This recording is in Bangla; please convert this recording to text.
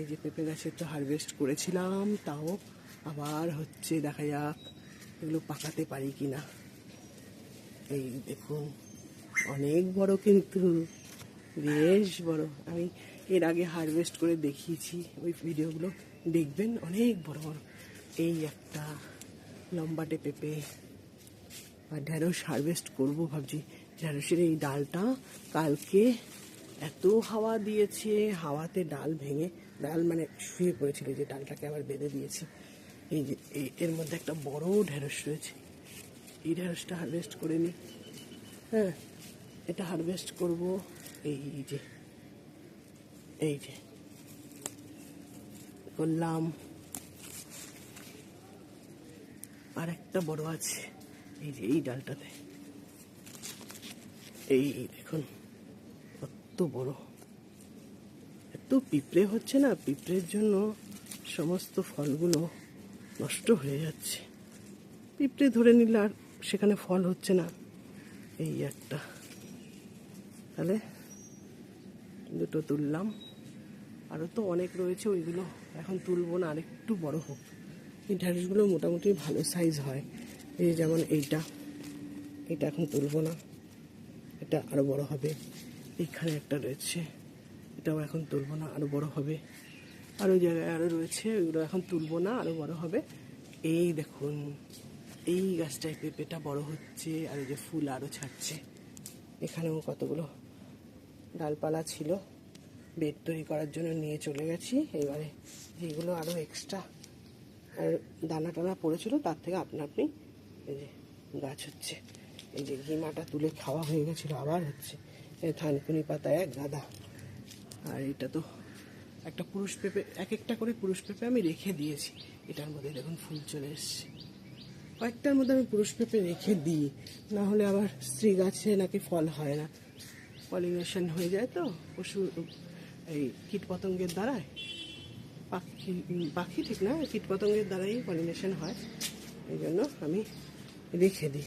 এই যে পেঁপে গাছের তো হারভেস্ট করেছিলাম, তাও আবার হচ্ছে দেখা যাক এগুলো পাকাতে পারি কি না এই দেখুন, অনেক বড় কিন্তু, বেশ বড়। আমি এর আগে হারভেস্ট করে দেখিয়েছি, ওই ভিডিওগুলো দেখবেন, অনেক বড় বড়। এই একটা লম্বাটে পেঁপে আর ঢ্যাঁড়স হারভেস্ট করব ভাবছি। ঢ্যাঁড়সের এই ডালটা কালকে এত হাওয়া দিয়েছে, হাওয়াতে ডাল ভেঙে ডাল মানে শুয়ে পড়েছিল যে ডালটাকে আবার বেঁধে দিয়েছি। এই যে এর মধ্যে একটা বড় ঢেঁড়স রয়েছে। এই ঢ্যাঁড়সটা হারভেস্ট করে নিই হ্যাঁ এটা হারভেস্ট করব এই যে এই যে, করলাম। আর একটা বড় আছে, এই যে, এই ডালটাতে। এই দেখুন, কত বড়। এত পিঁপড়ে হচ্ছে না, পিঁপড়ের জন্য সমস্ত ফলগুলো নষ্ট হয়ে যাচ্ছে। পিঁপড়ে ধরে নিলে আর সেখানে ফল হচ্ছে না, এই একটা। তাহলে দুটো তুললাম। আরও তো অনেক রয়েছে, ওইগুলো এখন তুলবো না, আরেকটু বড় হোক। এই ঢ্যাঁড়সগুলো মোটামুটি ভালো সাইজ হয়। এই যেমন এইটা, এটা এখন তুলবো না, এটা আরও বড় হবে। এইখানে একটা রয়েছে। এটাও এখন তুলবো না আরও বড় হবে। আরও জায়গায় আরও রয়েছে, ওইগুলো এখন তুলবো না আরও বড় হবে। এই দেখুন, এই গাছটায় পেঁপেটা বড় হচ্ছে, আর যে ফুল আরও ছাড়ছে। এখানেও কতগুলো ডালপালা ছিল, বেড তৈরি করার জন্য নিয়ে চলে গেছি। এবারে যেগুলো আরও এক্সট্রা আর দানা টানা পড়েছিল, তার থেকে আপনা আপনি এই যে গাছ হচ্ছে, এই যে ঘিমাটা তুলে খাওয়া হয়ে গেছিল, আবার হচ্ছে। থানকুনি পাতায় এক গাদা। আর এটা তো একটা পুরুষ পেঁপে এক একটা করে পুরুষ পেঁপে আমি রেখে দিয়েছি। এটার মধ্যে দেখুন ফুল চলে এসছে। কয়েকটার মধ্যে আমি পুরুষ পেঁপে রেখে দিই। না হলে আবার স্ত্রী গাছে নাকি ফল হয় না। পলিনেশন হয়ে যায় তো, পশু এই কীট পতঙ্গের দ্বারায়। পাখি পাখি ঠিক না কীট পতঙ্গের দ্বারাই পলিনেশন হয়। এই জন্য আমি রেখে দিই।